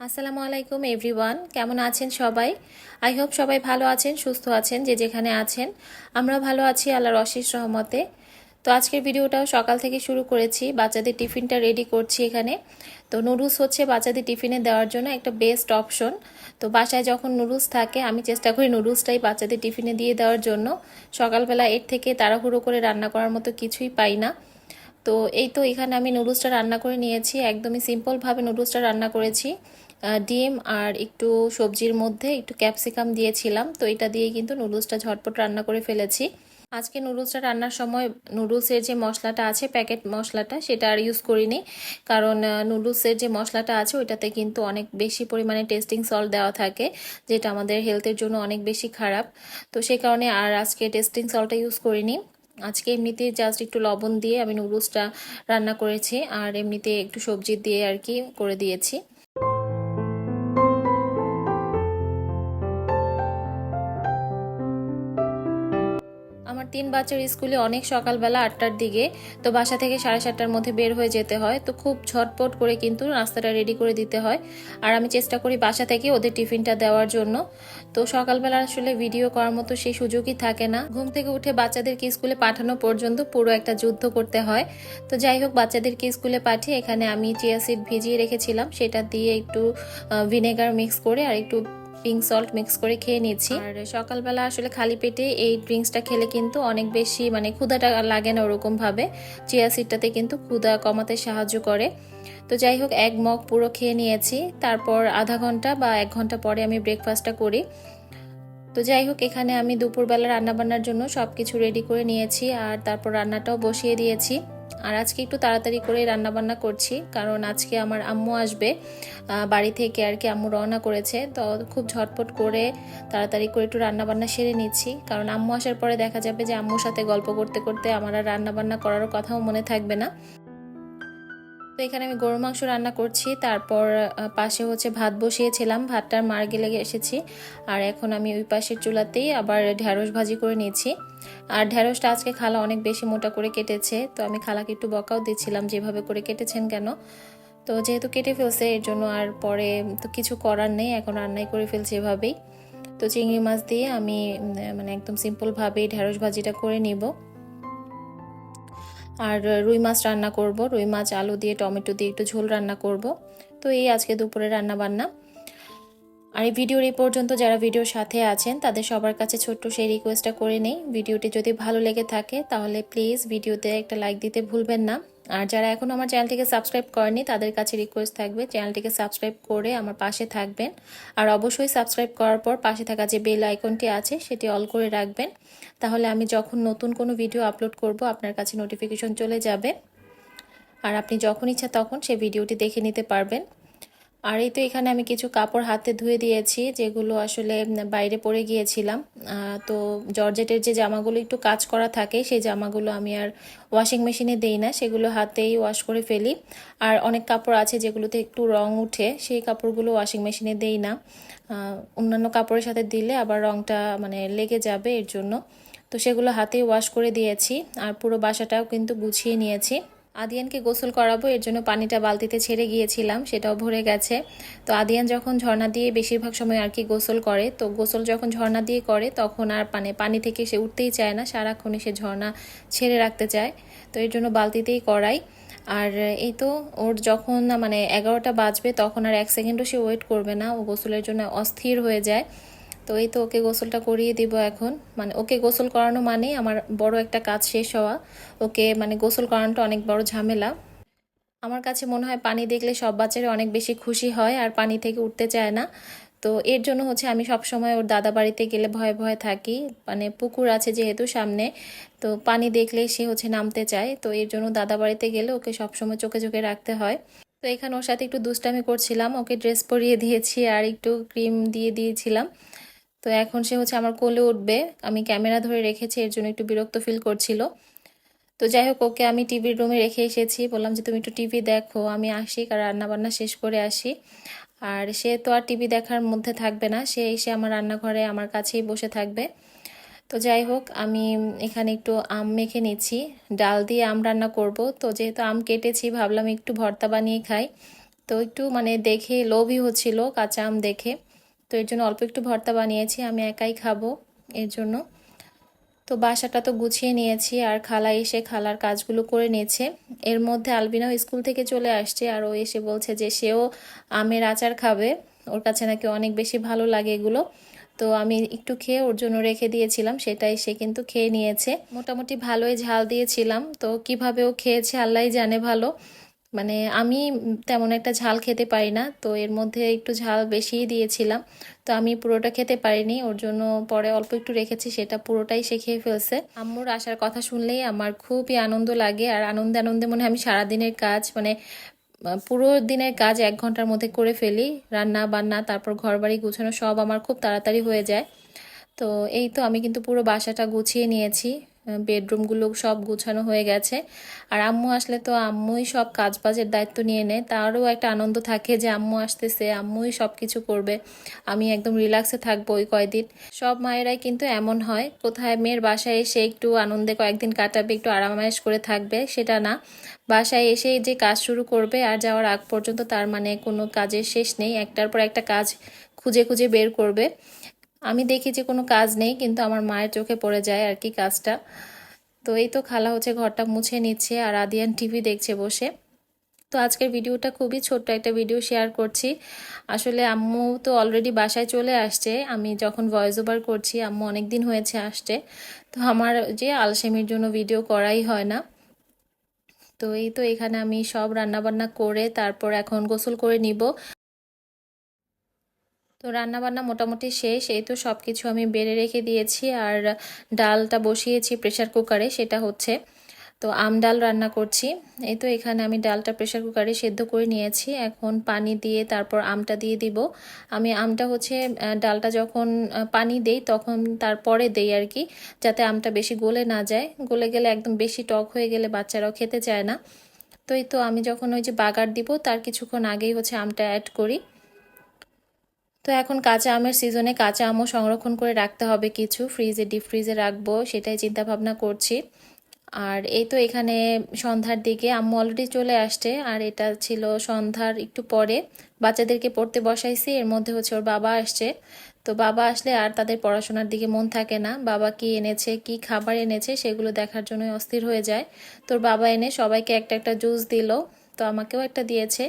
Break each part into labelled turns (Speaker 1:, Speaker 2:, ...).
Speaker 1: আসসালামু আলাইকুম এভরিওয়ান কেমন আছেন সবাই? আই হোপ সবাই ভালো আছেন, সুস্থ আছেন, যে যেখানে আছেন। আমরা ভালো আছি, আল্লাহর অশেষ রহমতে। তো আজকের ভিডিওটাও সকাল থেকে শুরু করেছি, বাচ্চাদের টিফিনটা রেডি করছি এখানে। তো নুডলস হচ্ছে বাচ্চাদের টিফিনে দেওয়ার জন্য একটা বেস্ট অপশন তো বাসায় যখন নুডলস থাকে, আমি চেষ্টা করি নুডলসটাই বাচ্চাদের টিফিনে দিয়ে দেওয়ার জন্য। সকালবেলা এর থেকে তাড়াহুড়ো করে রান্না করার মতো কিছুই পাই না। তো এই তো এখানে আমি নুডলসটা রান্না করে নিয়েছি, একদমই সিম্পলভাবে নুডলসটা রান্না করেছি। ডিম আর একটু সবজির মধ্যে একটু ক্যাপসিকাম দিয়েছিলাম, তো এটা দিয়ে কিন্তু নুডলসটা ঝটপট রান্না করে ফেলেছি। আজকে নুডলসটা রান্নার সময় নুডলসের যে মশলাটা আছে, প্যাকেট মশলাটা, সেটা আর ইউজ করিনি। কারণ নুডলসের যে মশলাটা আছে, ওইটাতে কিন্তু অনেক বেশি পরিমাণে টেস্টিং সল্ট দেওয়া থাকে, যেটা আমাদের হেলথের জন্য অনেক বেশি খারাপ। তো সেই কারণে আর আজকে টেস্টিং সল্টটা ইউজ করিনি। আজকে এমনিতে জাস্ট একটু লবণ দিয়ে আমি নুডলসটা রান্না করেছি, আর এমনিতে একটু সবজি দিয়ে আর কি করে দিয়েছি। তিন বাচ্চার স্কুলে অনেক সকালবেলা আটটার দিকে, তো বাসা থেকে সাড়ে সাতটার মধ্যে বের হয়ে যেতে হয়। তো খুব ঝটপট করে কিন্তু নাস্তাটা রেডি করে দিতে হয়। আর আমি চেষ্টা করি বাসা থেকে ওদের টিফিনটা দেওয়ার জন্য। তো সকালবেলা আসলে ভিডিও করার মতো সেই সুযোগই থাকে না। ঘুম থেকে উঠে বাচ্চাদেরকে স্কুলে পাঠানো পর্যন্ত পুরো একটা যুদ্ধ করতে হয়। তো যাই হোক, বাচ্চাদেরকে স্কুলে পাঠিয়ে এখানে আমি চিয়া সিড ভিজিয়ে রেখেছিলাম। সেটা দিয়ে একটু ভিনেগার মিক্স করে আর একটু পিঙ্ক সল্ট মিক্স করে খেয়ে নিয়েছি আর সকালবেলা আসলে খালি পেটে এই ড্রিঙ্কসটা খেলে কিন্তু অনেক বেশি মানে ক্ষুধাটা লাগে না ওরকমভাবে। চিয়া সিডটাতে কিন্তু ক্ষুধা কমাতে সাহায্য করে। তো যাই হোক, এক মগ পুরো খেয়ে নিয়েছি। তারপর আধা ঘণ্টা বা এক ঘণ্টা পরে আমি ব্রেকফাস্টটা করি। তো যাই হোক, এখানে আমি দুপুরবেলা রান্নাবান্নার জন্য সব কিছু রেডি করে নিয়েছি আর তারপর রান্নাটাও বসিয়ে দিয়েছি। আর আজকে একটু তাড়াতাড়ি করে রান্না বান্না করছি, কারণ আজকে আমার আম্মু আসবে বাড়ি থেকে আর কি আম্মু রওনা করেছে, তো খুব ঝটপট করে তাড়াতাড়ি করে একটু রান্না বান্না সেরে নিচ্ছি, কারণ আম্মু আসার পরে দেখা যাবে যে আম্মুর সাথে গল্প করতে করতে আমার আর রান্না বান্না করারও কথাও মনে থাকবে না। তো এখানে আমি গরু মাংস রান্না করছি। তারপর পাশে হচ্ছে ভাত বসিয়েছিলাম। ভাতটার মার গেলে এসেছি। আর এখন আমি ওই পাশের চুলাতেই আবার ঢ্যাঁড়স ভাজি করে নিয়েছি। আর ঢ্যাঁড়সটা আজকে খালা অনেক বেশি মোটা করে কেটেছে। তো আমি খালাকে একটু বকাও দিচ্ছিলাম যেভাবে করে কেটেছেন কেন? তো যেহেতু কেটে ফেলছে, এর জন্য আর পরে তো কিছু করার নেই। এখন রান্নাই করে ফেলছে এভাবেই। তো চিংড়ি মাছ দিয়ে আমি মানে একদম সিম্পলভাবেই ঢ্যাঁড়স ভাজিটা করে নিব। আর রুই মাছ রান্না করব। রুই মাছ, আলু দিয়ে, টমেটো দিয়ে একটু ঝোল রান্না করব। তো এই আজকে দুপুরে রান্না বান্না। আর এই ভিডিওর এই পর্যন্ত যারা ভিডিওর সাথে আছেন, তাদের সবার কাছে ছোট্ট সেই রিকোয়েস্টটা করে নেই। ভিডিওটি যদি ভালো লেগে থাকে, তাহলে প্লিজ ভিডিওতে একটা লাইক দিতে ভুলবেন না। আর যারা এখন আমার চ্যানেলটিকে সাবস্ক্রাইব করেনি তাদের কাছে রিকোয়েস্ট থাকবে চ্যানেলটিকে সাবস্ক্রাইব করে আমার পাশে থাকবেন। আর অবশ্যই সাবস্ক্রাইব করার পর পাশে থাকা যে বেল আইকনটি আছে, সেটি অল করে রাখবেন। তাহলে আমি যখন নতুন কোনো ভিডিও আপলোড করব, আপনার কাছে নোটিফিকেশন চলে যাবে। আর আপনি যখন ইচ্ছা তখন সেই ভিডিওটি দেখে নিতে পারবেন। আর এই তো এখানে আমি কিছু কাপড় হাতে ধুয়ে দিয়েছি, যেগুলো আসলে বাইরে পরে গিয়েছিলাম। তো জর্জেটের যে জামাগুলো একটু কাজ করা থাকে, সেই জামাগুলো আমি আর ওয়াশিং মেশিনে দেই না, সেগুলো হাতেই ওয়াশ করে ফেলি। আর অনেক কাপড় আছে যেগুলোতে একটু রং উঠে, সেই কাপড়গুলো ওয়াশিং মেশিনে দেই না। অন্যান্য কাপড়ের সাথে দিলে আবার রংটা মানে লেগে যাবে এর জন্য। তো সেগুলো হাতেই ওয়াশ করে দিয়েছি, আর পুরো বাসাটাও কিন্তু গুছিয়ে নিয়েছি। আদিয়ানকে গোসল করাবো, এর জন্য পানিটা বালতিতে ছেড়ে গিয়েছিলাম, সেটাও ভরে গেছে। তো আদিয়ান যখন ঝর্ণা দিয়ে বেশিরভাগ সময় আর কি গোসল করে, তো গোসল যখন ঝর্ণা দিয়ে করে, তখন আর মানে পানি থেকে সে উঠতেই চায় না, সারাক্ষণই সে ঝর্ণা ছেড়ে রাখতে চায়। তো এর জন্য বালতিতেই করাই। আর এই তো ওর যখন মানে এগারোটা বাজবে, তখন আর এক সেকেন্ডও সে ওয়েট করবে না, ও গোসলের জন্য অস্থির হয়ে যায়। তো এই তো ওকে গোসলটা করিয়ে দিব এখন। মানে ওকে গোসল করানো মানেই আমার বড় একটা কাজ শেষ হওয়া। ওকে মানে গোসল করানোটা অনেক বড় ঝামেলা। আমার কাছে মনে হয় পানি দেখলে সব বাচ্চারা অনেক বেশি খুশি হয় আর পানি থেকে উঠতে চায় না। তো এর জন্য হচ্ছে আমি সব সময় ওর দাদা বাড়িতে গেলে ভয়ে ভয়ে থাকি। মানে পুকুর আছে যেহেতু সামনে, তো পানি দেখলে সে হচ্ছে নামতে চায়। তো এর জন্য দাদা বাড়িতে গেলে ওকে সবসময় চোখে চোখে রাখতে হয়। তো এখানে ওর সাথে একটু দুষ্টামি করছিলাম। ওকে ড্রেস পরিয়ে দিয়েছি আর একটু ক্রিম দিয়ে দিয়েছিলাম। তো এখন সে হচ্ছে আমার কোলে উঠবে। আমি ক্যামেরা ধরে রেখেছি, এর জন্য একটু বিরক্ত ফিল করছিল। তো যাই হোক, ওকে আমি টিভির রুমে রেখে এসেছি। বললাম যে, তুমি একটু টিভি দেখো। আমি আসি কারণ রান্নাবান্না শেষ করে আসি। আর সে তো আর টিভি দেখার মধ্যে থাকবে না। সে এসে আমার রান্নাঘরে, আমার কাছেই বসে থাকবে। তো যাই হোক, আমি এখানে একটু আম মেখে নিচ্ছি। ডাল দিয়ে আম রান্না করব। তো যেহেতু আম কেটেছি, ভাবলাম একটু ভর্তা বানিয়ে খাই। তো একটু মানে দেখে লোভই হচ্ছিল, কাঁচা আম দেখে। তো এর জন্য অল্প একটু ভর্তা বানিয়েছি, আমি একাই খাব এর জন্য। তো বাসাটা তো গুছিয়ে নিয়েছি, আর খালা এসে খালার কাজগুলো করে নিয়েছে এর মধ্যে আলবিনাও স্কুল থেকে চলে আসছে, আর ও এসে বলছে যে সেও আমের আচার খাবে, ওর কাছে নাকি অনেক বেশি ভালো লাগে এগুলো। তো আমি একটু খেয়ে ওর জন্য রেখে দিয়েছিলাম, সেটাই সে কিন্তু খেয়ে নিয়েছে। মোটামুটি ভালোই ঝাল দিয়েছিলাম, তো কীভাবে ও খেয়েছে আল্লাহ জানে ভালো। মানে আমি তেমন একটা ঝাল খেতে পারি না, তো এর মধ্যে একটু ঝাল বেশিই দিয়েছিলাম। তো আমি পুরোটা খেতে পারিনি, ওর জন্য পরে অল্প একটু রেখেছি, সেটা পুরোটাই সে খেয়ে ফেলছে। আম্মুর আসার কথা শুনলেই আমার খুবই আনন্দ লাগে, আর আনন্দে আনন্দে মনে হয় আমি সারাদিনের কাজ মানে পুরো দিনের কাজ এক ঘণ্টার মধ্যে করে ফেলি। রান্না বান্না, তারপর ঘর বাড়ি গুছানো সব আমার খুব তাড়াতাড়ি হয়ে যায়। তো এই তো আমি কিন্তু পুরো বাসাটা গুছিয়ে নিয়েছি। বেডরুমগুলো সব গুছানো হয়ে গেছে। আর আম্মু আসলে তো আম্মুই সব কাজ বাজের দায়িত্ব নিয়ে নেয়। তারও একটা আনন্দ থাকে যে আম্মু আসতেছে, আম্মুই সব কিছু করবে। আমি একদম রিল্যাক্সে থাকব ওই কয়দিন। সব মায়েরাই কিন্তু এমন হয়, কোথায় মেয়ের বাসায় এসে একটু আনন্দে কয়েকদিন কাটাবে, একটু আরামায়েশ করে থাকবে, সেটা না। বাসায় এসে যে কাজ শুরু করবে আর যাওয়ার আগ পর্যন্ত তার মানে কোনো কাজের শেষ নেই। একটার পর একটা কাজ খুঁজে খুঁজে বের করবে। আমি দেখি যে কোনো কাজ নেই, কিন্তু আমার মায়ের চোখে পড়ে যায় আর কি কাজটা। তো এই তো খালা হচ্ছে ঘরটা মুছে নিচ্ছে আর আদিয়ান টিভি দেখছে বসে। তো আজকের ভিডিওটা খুবই ছোট্ট একটা ভিডিও শেয়ার করছি। আসলে আম্মু তো অলরেডি বাসায় চলে আসছে। আমি যখন ভয়েস ওভার করছি, আম্মু অনেক দিন হয়েছে আসছে তো আমার যে আলসেমির জন্য ভিডিও করাই হয় না। তো এই তো এখানে আমি সব রান্নাবান্না করে তারপর এখন গোসল করে নিব। তো রান্নাবান্না মোটামুটি শেষ, এই তো সব কিছু আমি বেড়ে রেখে দিয়েছি। আর ডালটা বসিয়েছি প্রেশার কুকারে, সেটা হচ্ছে। তো আম ডাল রান্না করছি। এই তো এখানে আমি ডালটা প্রেশার কুকারে সেদ্ধ করে নিয়েছি। এখন পানি দিয়ে তারপর আমটা দিয়ে দিব। আমি আমটা হচ্ছে ডালটা যখন পানি দেই তখন তারপরে দেই আর কি, যাতে আমটা বেশি গলে না যায়। গলে গেলে একদম বেশি টক হয়ে গেলে বাচ্চারাও খেতে চায় না। তো এই তো আমি যখন ওই যে বাগার দিব, তার কিছুক্ষণ আগেই হচ্ছে আমটা অ্যাড করি। তো এখন কাঁচা আমের সিজনে কাঁচা আমও সংরক্ষণ করে রাখতে হবে কিছু। ফ্রিজে, ডিপ ফ্রিজে রাখব, সেটাই চিন্তা ভাবনা করছি। আর এই তো এখানে সন্ধ্যার দিকে আম্মু অলরেডি চলে আসছে, আর এটা ছিল সন্ধ্যার একটু পরে। বাচ্চাদেরকে পড়তে বসাইছি, এর মধ্যে হচ্ছে ওর বাবা আসছে। তো বাবা আসলে আর তাদের পড়াশোনার দিকে মন থাকে না। বাবা কি এনেছে, কি খাবার এনেছে, সেগুলো দেখার জন্য অস্থির হয়ে যায়। তোর বাবা এনে সবাইকে একটা একটা জুস দিল, তো আমাকেও একটা দিয়েছে।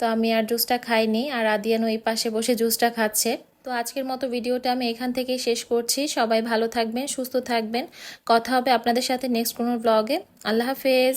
Speaker 1: তো আমি আর জুসটা খাইনি, আর আদিয়ান ওই পাশে বসে জুসটা খাচ্ছে। তো আজকের মতো ভিডিওটা আমি এখান থেকেই শেষ করছি। সবাই ভালো থাকবেন, সুস্থ থাকবেন। কথা হবে আপনাদের সাথে নেক্সট কোনো ব্লগে আল্লাহ হাফেজ।